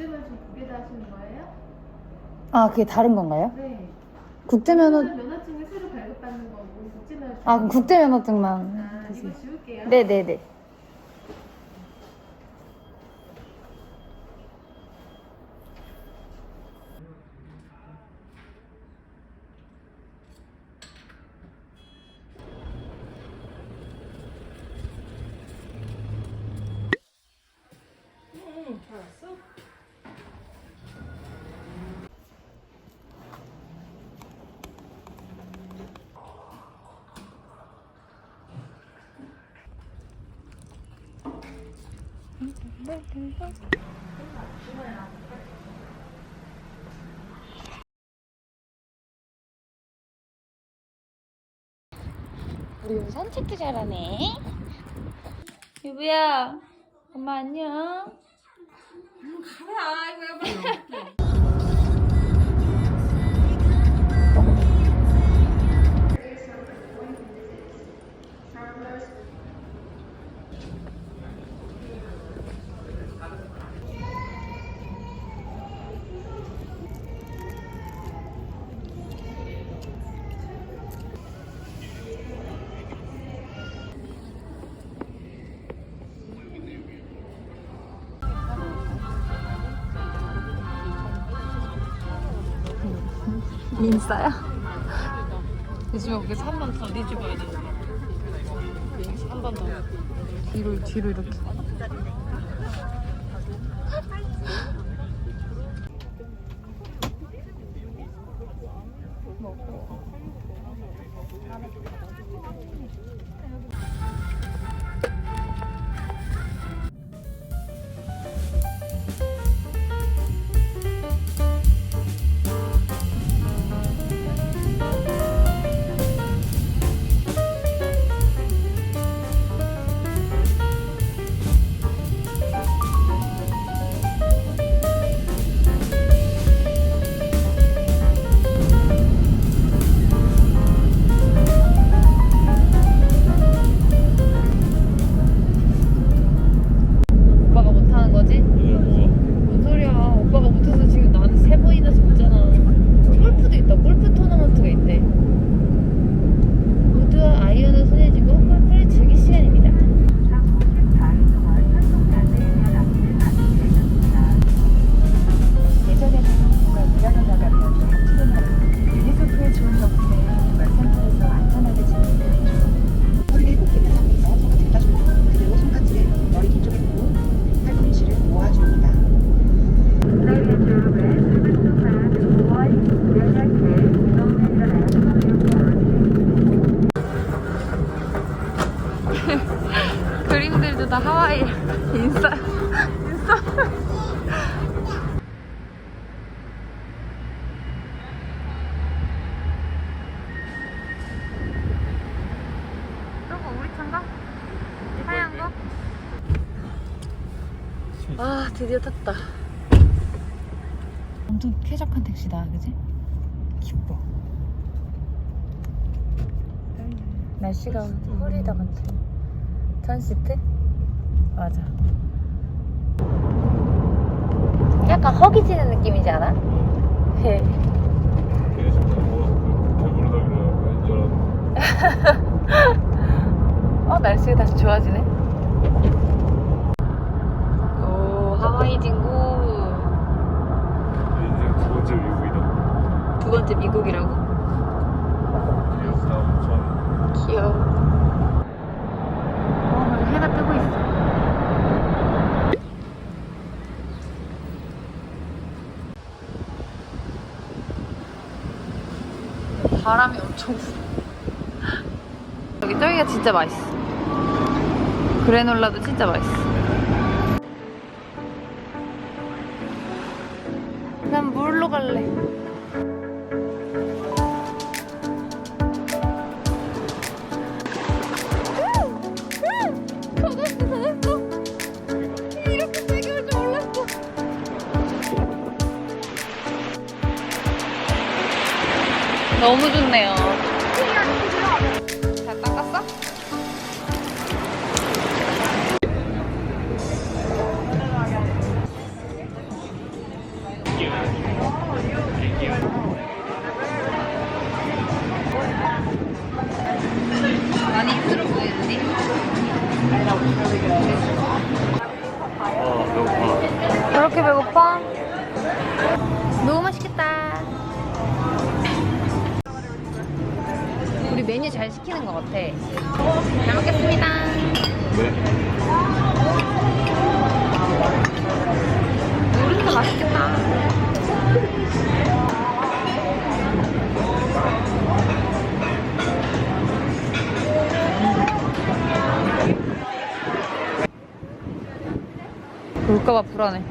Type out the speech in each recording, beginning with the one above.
영문 면허증이랑 국제 면허증 두개다 하시는 거예요? 아, 그게 다른 건가요? 네. 국제 면허, 면허증을 새로 발급받는 거고 국제 면허증. 아, 그럼 국제 면허증만. 아, 이거 지울게요. 네네네. 우리 여기 산책도 잘하네. 유부야, 엄마 안녕. 가라, 이거 해봐. 인싸야? 요즘에 거기서 한번더 뒤집어야 돼. 한번 더. 뒤로, 뒤로 이렇게. 다 하와이 인싸. 인싸. 저거 우리 차인가? 하얀 거? 아 드디어 탔다. 엄청 쾌적한 택시다, 그지? 기뻐. 날씨가 흐리다 같아. 전시트? 맞아. 약간 허기지는 느낌이지 않아? 왠지 어, 날씨가 다시 좋아지네. 오, 하와이 진구. 내 인생 두 번째 미국이다. 두 번째 미국이라고? 처음. 귀여워. 어, 해가 뜨고 있어. 바람이 엄청 불어. 여기 저기가 진짜 맛있어. 그래놀라도 진짜 맛있어. 시키는 것 같아. 잘 먹겠습니다. 네 우린도 맛있겠다. 볼까봐 불안해.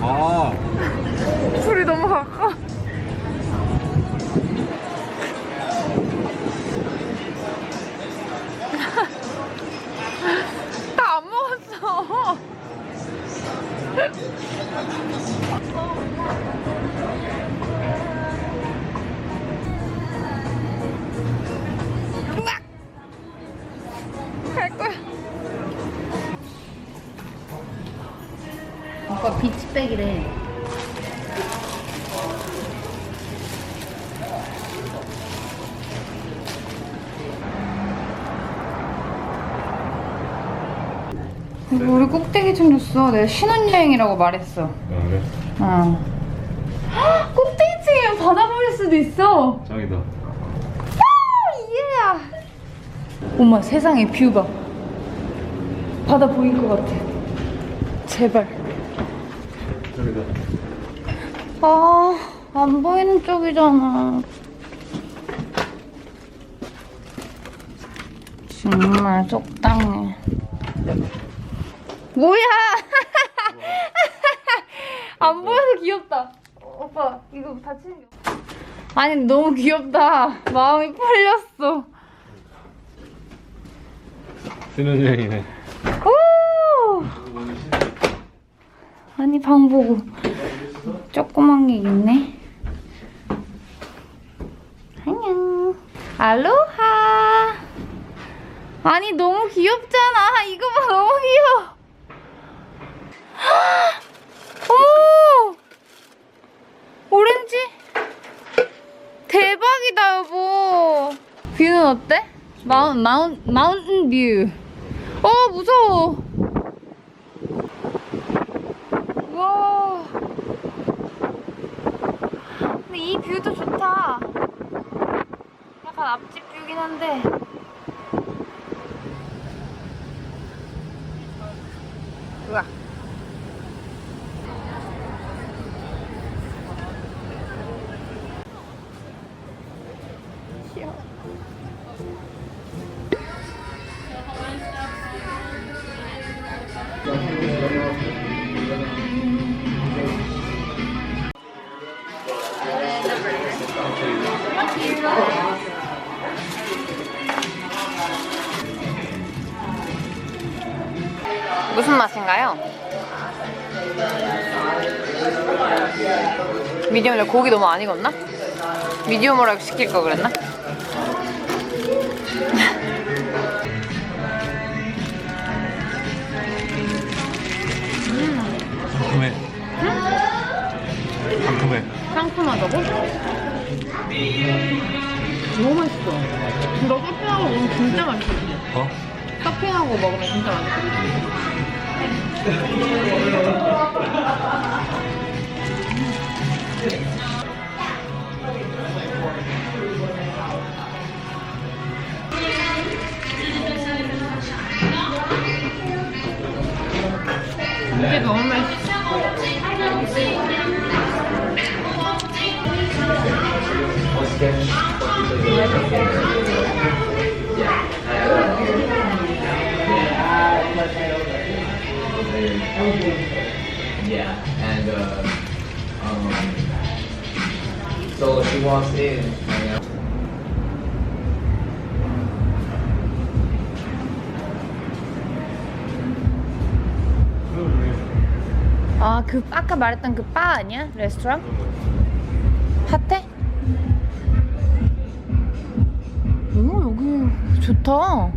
아 불이 너무 가까 갈 거야. 오빠 비치백이래. 우리 꼭대기 챙겼어. 내가 신혼여행이라고 말했어. 아, 그래 어. 헉, 꼭대기 챙기면 바다 보일 수도 있어. 짱이다 예. 엄마 세상에 뷰 봐. 바다 보일 것 같아. 제발. 짱이다 아, 안 보이는 쪽이잖아. 정말 속상해. 뭐야? 안 보여서 귀엽다. 어, 오빠, 이거 다치는 게 없어. 아니, 너무 귀엽다. 마음이 풀렸어. 신혼여행이네 오! 아니, 방 보고. 조그만 게 있네. 안녕. 알로하. 아니, 너무 귀엽잖아. 이거 봐, 너무 귀여워. 어머! 오렌지? 대박이다, 여보. 뷰는 어때? 마운, 마운, 마운틴 뷰. 어, 무서워. 와. 근데 이 뷰도 좋다. 약간 앞집 뷰긴 한데. 귀여워. 무슨 맛인가요? 미디엄에 고기 너무 안 익었나? 미디엄으로 시킬 걸 그랬나? 상큼하다고? 너무 맛있어. 너 토핑하고 먹으면 진짜 맛있어. 어? 토핑하고 먹으면 진짜 맛있어. 이게 너무 맛있어. Yeah, and uh, um, so she walks in. And, 아, 그 아까 말했던 그 바 아니야? 레스토랑? 핫해? 좋다.